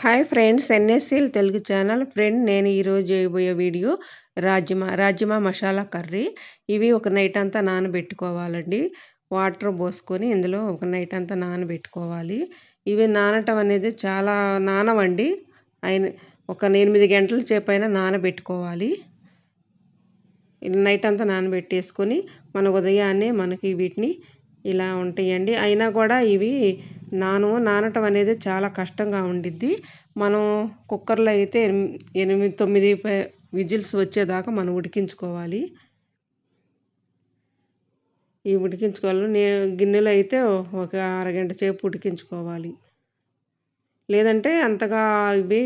Hi friends NSCL Telugu channel friend నేను ఈరోజు చేయబోయే వీడియో రాజ్మా రాజ్మా మసాలా కర్రీ. ఇవి ఒక నైట్ అంతా నానబెట్టుకోవాలండి. వాటర్ పోసుకొని ఇందులో ఒక నైట్ అంతా నానబెట్టుకోవాలి. ఇవి నానటం అనేది చాలా నానవండి. అయిన ఒక ఎనిమిది గంటల చేపైనా నానబెట్టుకోవాలి. నైట్ అంతా నానబెట్టేసుకొని మన ఉదయాన్నే మనకి వీటిని ఇలా ఉంటాయండి. అయినా కూడా ఇవి నాను నానటం అనేది చాలా కష్టంగా ఉండిద్ది. మనం కుక్కర్లో అయితే ఎనిమిది తొమ్మిది విజిల్స్ వచ్చేదాకా మనం ఉడికించుకోవాలి. ఈ ఉడికించుకోవాలి. నే గిన్నెలో అయితే ఒక అరగంట సేపు ఉడికించుకోవాలి. లేదంటే అంతగా ఇవి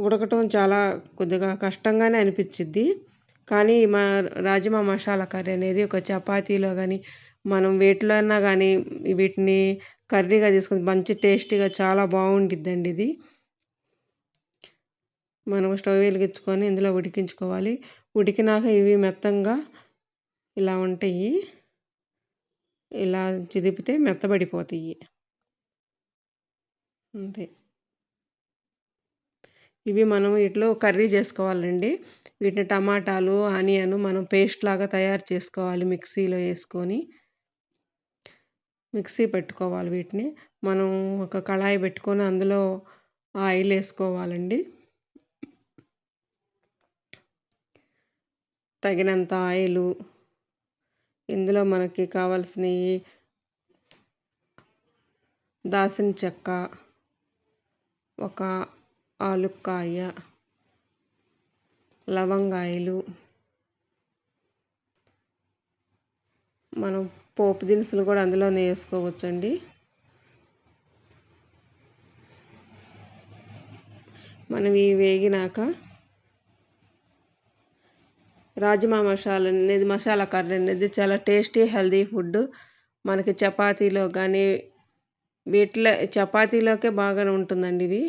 ఉడకటం చాలా కొద్దిగా కష్టంగానే అనిపించిద్ది. కానీ మా రాజ్మా మసాలా కర్రీ అనేది ఒక చపాతీలో కానీ మనం వేటిలో అయినా కానీ వీటిని కర్రీగా తీసుకుంది. మంచి టేస్టీగా చాలా బాగుంటుందండి ఇది. మనం స్టవ్ వెలిగించుకొని ఇందులో ఉడికించుకోవాలి. ఉడికినాక ఇవి మెత్తంగా ఇలా ఉంటాయి. ఇలా చిదిపితే మెత్తబడిపోతాయి. అంతే. ఇవి మనం వీటిలో కర్రీ చేసుకోవాలండి. వీటిని టమాటాలు ఆనియన్ మనం పేస్ట్ లాగా తయారు చేసుకోవాలి మిక్సీలో వేసుకొని. మిక్సీ పెట్టుకోవాలి వీటిని. మనం ఒక కళాయి పెట్టుకొని అందులో ఆయిల్ వేసుకోవాలండి. తగినంత ఆయిలు. ఇందులో మనకి కావాల్సినవి దాసిన చెక్క ఒక ఆలుక్కాయ లవంగాయలు. మనం పోపు దినుసులు కూడా అందులోనే వేసుకోవచ్చండి. మనం ఇవి వేగినాక రాజ్మా మసాలా అనేది మసాలా కర్రీ అనేది చాలా టేస్టీ హెల్దీ ఫుడ్ మనకి చపాతీలో కానీ వీటిలో చపాతీలోకే బాగా ఉంటుందండి ఇవి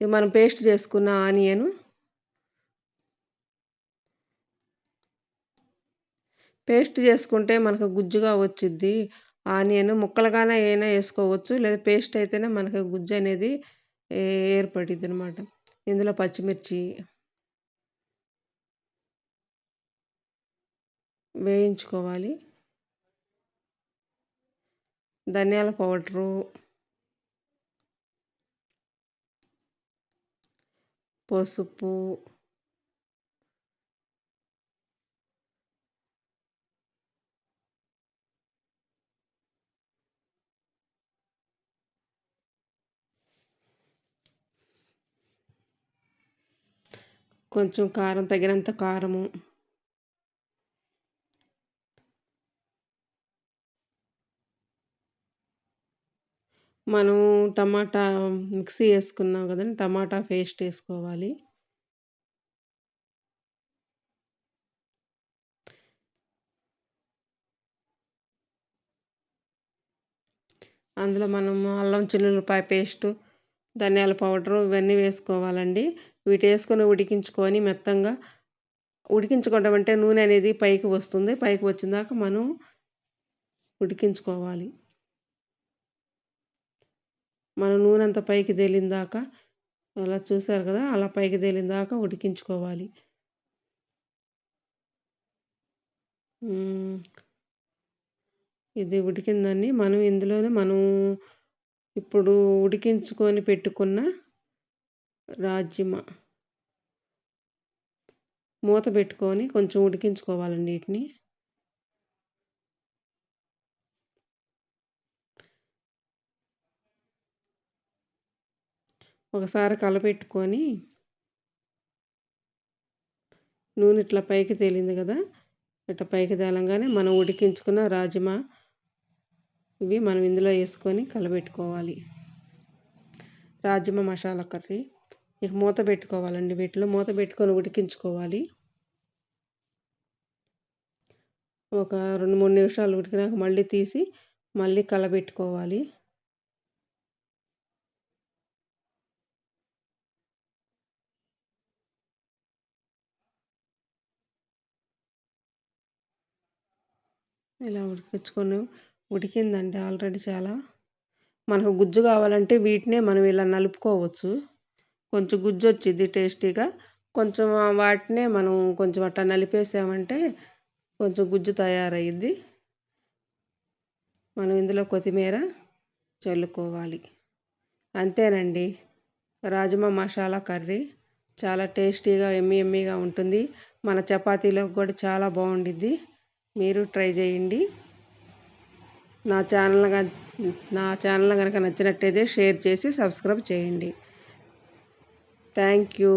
ఇది మనం పేస్ట్ చేసుకున్న ఆనియన్ పేస్ట్ చేసుకుంటే మనకు గుజ్జుగా వచ్చిద్ది. ఆనియన్ ముక్కలుగానే అయినా వేసుకోవచ్చు. లేదా పేస్ట్ అయితేనే మనకు గుజ్జు అనేది ఏర్పడిద్ది అనమాట ఇందులో పచ్చిమిర్చి వేయించుకోవాలి. ధనియాల పౌడరు పసుపు కొంచెం కారం తగినంత కారము. మనం టమాటా మిక్సీ వేసుకున్నాం కదండి టమాటా పేస్ట్ వేసుకోవాలి. అందులో మనం అల్లం చిల్లులపాయ పేస్టు ధనియాల పౌడరు ఇవన్నీ వేసుకోవాలండి. వీటి వేసుకొని ఉడికించుకొని మెత్తంగా ఉడికించుకోవడం అంటే నూనె అనేది పైకి వస్తుంది. పైకి వచ్చిన దాకా మనం ఉడికించుకోవాలి. మన నూనె అంత పైకి తేలిన దాకా అలా చూసారు కదా అలా పైకి తేలిన దాకా ఉడికించుకోవాలి. ఇది ఉడికిందని మనం ఇందులోనే మనం ఇప్పుడు ఉడికించుకొని పెట్టుకున్న రాజ్మా మూత పెట్టుకొని కొంచెం ఉడికించుకోవాలండి వీటిని. ఒకసారి కలపెట్టుకొని నూనె ఇట్లా పైకి తేలింది కదా ఇట్లా పైకి తేలంగానే మనం ఉడికించుకున్న రాజ్మా ఇవి మనం ఇందులో వేసుకొని కలబెట్టుకోవాలి రాజ్మా మసాలా కర్రీ. ఇక మూత పెట్టుకోవాలండి. వీటిలో మూత పెట్టుకొని ఉడికించుకోవాలి. ఒక రెండు మూడు నిమిషాలు ఉడికినాక మళ్ళీ తీసి మళ్ళీ కలబెట్టుకోవాలి. ఇలా ఉడికించుకొని ఉడికిందండి ఆల్రెడీ చాలా. మనకు గుజ్జు కావాలంటే వీటినే మనం ఇలా నలుపుకోవచ్చు. కొంచెం గుజ్జు వచ్చింది టేస్టీగా. కొంచెం వాటినే మనం కొంచెం అట్లా నలిపేసామంటే కొంచెం గుజ్జు తయారయ్యిద్ది. మనం ఇందులో కొత్తిమీర చల్లుకోవాలి. అంతేనండి. రాజ్మా మసాలా కర్రీ చాలా టేస్టీగా ఎమ్మి ఎమ్మిగా ఉంటుంది. మన చపాతీలోకి కూడా చాలా బాగుండిద్ది. మీరు ట్రై చేయండి. నా ఛానల్ నా ఛానల్ కనుక నచ్చినట్టయితే షేర్ చేసి సబ్స్క్రైబ్ చేయండి. Thank you